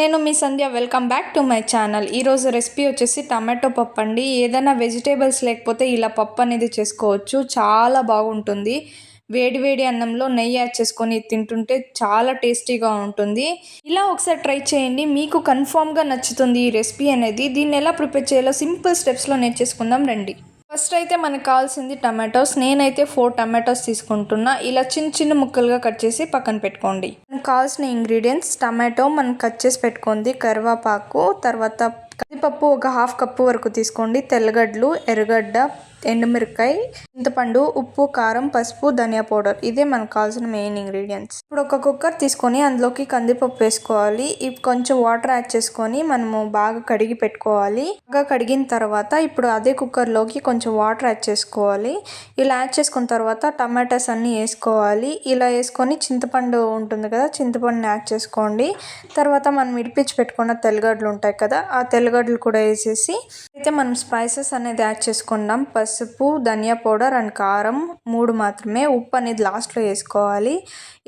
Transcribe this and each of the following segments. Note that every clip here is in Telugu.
నేను మీ Sandhya welcome back to my channel. ఈరోజు రెసిపీ వచ్చేసి టమాటో పప్పు అండి. ఏదైనా వెజిటేబుల్స్ లేకపోతే ఇలా పప్పు అనేది చేసుకోవచ్చు. చాలా బాగుంటుంది. వేడి వేడి అన్నంలో నెయ్యి యాడ్ చేసుకొని తింటుంటే చాలా టేస్టీగా ఉంటుంది. ఇలా ఒకసారి ట్రై చేయండి. మీకు కన్ఫామ్గా నచ్చుతుంది ఈ రెసిపీ అనేది. దీన్ని ఎలా ప్రిపేర్ చేయాలో సింపుల్ స్టెప్స్లో నేర్చేసుకుందాం రండి. ఫస్ట్ అయితే మనకు కావాల్సింది టమాటోస్. నేనైతే ఫోర్ టమాటోస్ తీసుకుంటున్నా. ఇలా చిన్న చిన్న ముక్కలుగా కట్ చేసి పక్కన పెట్టుకోండి. మనకు కావాల్సిన ఇంగ్రీడియంట్స్ టమాటో మనం కట్ చేసి పెట్టుకుంది కరివేపాకు తర్వాత కందిపప్పు ఒక హాఫ్ కప్పు వరకు తీసుకోండి. తెల్లగడ్డలు ఎర్రగడ్డ ఎండుమిరకాయ చింతపండు ఉప్పు కారం పసుపు ధనియా పౌడర్. ఇదే మనకు కావాల్సిన మెయిన్ ఇంగ్రీడియంట్స్. ఇప్పుడు ఒక కుక్కర్ తీసుకొని అందులోకి కందిపప్పు వేసుకోవాలి. ఇవి కొంచెం వాటర్ యాడ్ చేసుకొని మనము బాగా కడిగి పెట్టుకోవాలి. బాగా కడిగిన తర్వాత ఇప్పుడు అదే కుక్కర్లోకి కొంచెం వాటర్ యాడ్ చేసుకోవాలి. ఇలా యాడ్ చేసుకున్న తర్వాత టమాటాస్ అన్నీ వేసుకోవాలి. ఇలా వేసుకొని చింతపండు ఉంటుంది కదా చింతపండుని యాడ్ చేసుకోండి. తర్వాత మనం ఇడిపించి పెట్టుకున్న తెల్లగడ్డలు ఉంటాయి కదా ఆ తెల్లగడ్డలు కూడా వేసేసి అయితే మనం స్పైసెస్ అనేది యాడ్ చేసుకుందాం. పసుపు ధనియా పౌడర్ అండ్ కారం మూడు మాత్రమే. ఉప్పు అనేది లాస్ట్లో వేసుకోవాలి.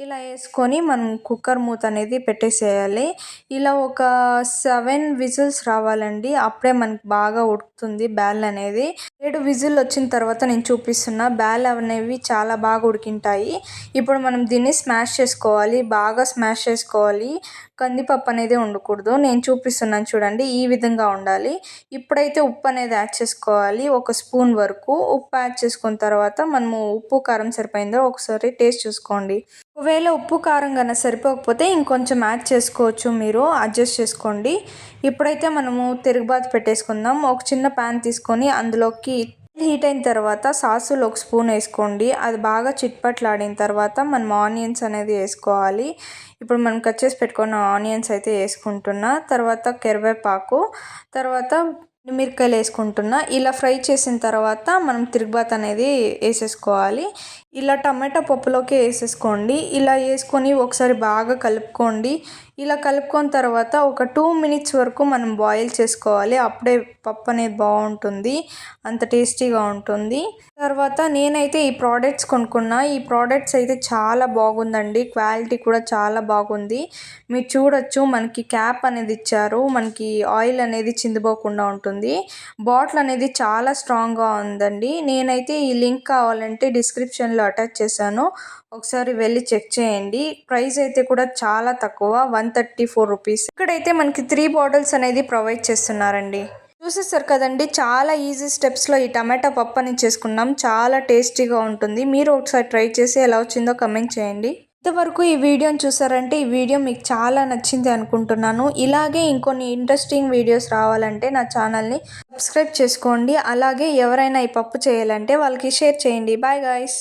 ఇలా వేసుకొని మనం కుక్కర్ మూత అనేది పెట్టేసేయాలి. ఇలా ఒక సెవెన్ విజిల్స్ రావాలండి. అప్పుడే మనకి బాగా ఉడుకుతుంది బ్యాల్ అనేది. ఏడు విజిల్ వచ్చిన తర్వాత నేను చూపిస్తున్నా బ్యాల్ అనేవి చాలా బాగా ఉడికింటాయి. ఇప్పుడు మనం దీన్ని స్మాష్ చేసుకోవాలి. బాగా స్మాష్ చేసుకోవాలి. కందిపప్పు అనేది ఉండకూడదు నేను చూపిస్తున్నాను చూడండి ఈ విధంగా ఉండాలి ఇప్పుడైతే ఉప్పు అనేది యాడ్ చేసుకోవాలి. ఒక స్పూన్ వరకు ఉప్పు యాడ్ చేసుకున్న తర్వాత మనము ఉప్పు కారం సరిపోయిందో ఒకసారి టేస్ట్ చూసుకోండి. ఒకవేళ ఉప్పు కారం కన్నా సరిపోకపోతే ఇంకొంచెం యాడ్ చేసుకోవచ్చు మీరు అడ్జస్ట్ చేసుకోండి. ఇప్పుడైతే మనము తిరుగుబాతు పెట్టేసుకుందాం. ఒక చిన్న ప్యాన్ తీసుకొని అందులోకి హీట్ అయిన తర్వాత సాసులు ఒక స్పూన్ వేసుకోండి. అది బాగా చిట్పట్లాడిన తర్వాత మనం ఆనియన్స్ అనేది వేసుకోవాలి. ఇప్పుడు మనం కట్ చేసి పెట్టుకున్న ఆనియన్స్ అయితే వేసుకుంటున్నా. తర్వాత కరివేపాకు తర్వాత మిరకాయలు వేసుకుంటున్నా. ఇలా ఫ్రై చేసిన తర్వాత మనం తిరుగుబాత్ అనేది వేసేసుకోవాలి. ఇలా టమాటా పప్పులోకి వేసేసుకోండి. ఇలా వేసుకొని ఒకసారి బాగా కలుపుకోండి. ఇలా కలుపుకున్న తర్వాత ఒక టూ మినిట్స్ వరకు మనం బాయిల్ చేసుకోవాలి. అప్పుడే పప్పు అనేది బాగుంటుంది. అంత టేస్టీగా ఉంటుంది. తర్వాత నేనైతే ఈ ప్రోడక్ట్స్ కొనుక్కున్నా. ఈ ప్రోడక్ట్స్ అయితే చాలా బాగుందండి. క్వాలిటీ కూడా చాలా బాగుంది. మీరు చూడొచ్చు మనకి క్యాప్ అనేది ఇచ్చారు. మనకి ఆయిల్ అనేది చిందిపోకుండా ఉంటుంది. బాటిల్ అనేది చాలా స్ట్రాంగ్గా ఉందండి. నేనైతే ఈ లింక్ కావాలంటే డిస్క్రిప్షన్లో అటాచ్ చేశాను. ఒకసారి వెళ్ళి చెక్ చేయండి. ప్రైస్ అయితే కూడా చాలా తక్కువ వన్ థర్టీ ఫోర్ రూపీస్. ఇక్కడైతే మనకి త్రీ బాటిల్స్ అనేది ప్రొవైడ్ చేస్తున్నారండి. చూసేసారు కదండి చాలా ఈజీ స్టెప్స్లో ఈ టమాటా పప్పు అని చేసుకున్నాం. చాలా టేస్టీగా ఉంటుంది. మీరు ఒకసారి ట్రై చేసి ఎలా వచ్చిందో కమెంట్ చేయండి. ఇంతవరకు ఈ వీడియోని చూసారంటే ఈ వీడియో మీకు చాలా నచ్చింది అనుకుంటున్నాను. ఇలాగే ఇంకొన్ని ఇంట్రెస్టింగ్ వీడియోస్ రావాలంటే నా ఛానల్ని సబ్స్క్రైబ్ చేసుకోండి. అలాగే ఎవరైనా ఈ పప్పు చేయాలంటే వాళ్ళకి షేర్ చేయండి. Bye guys.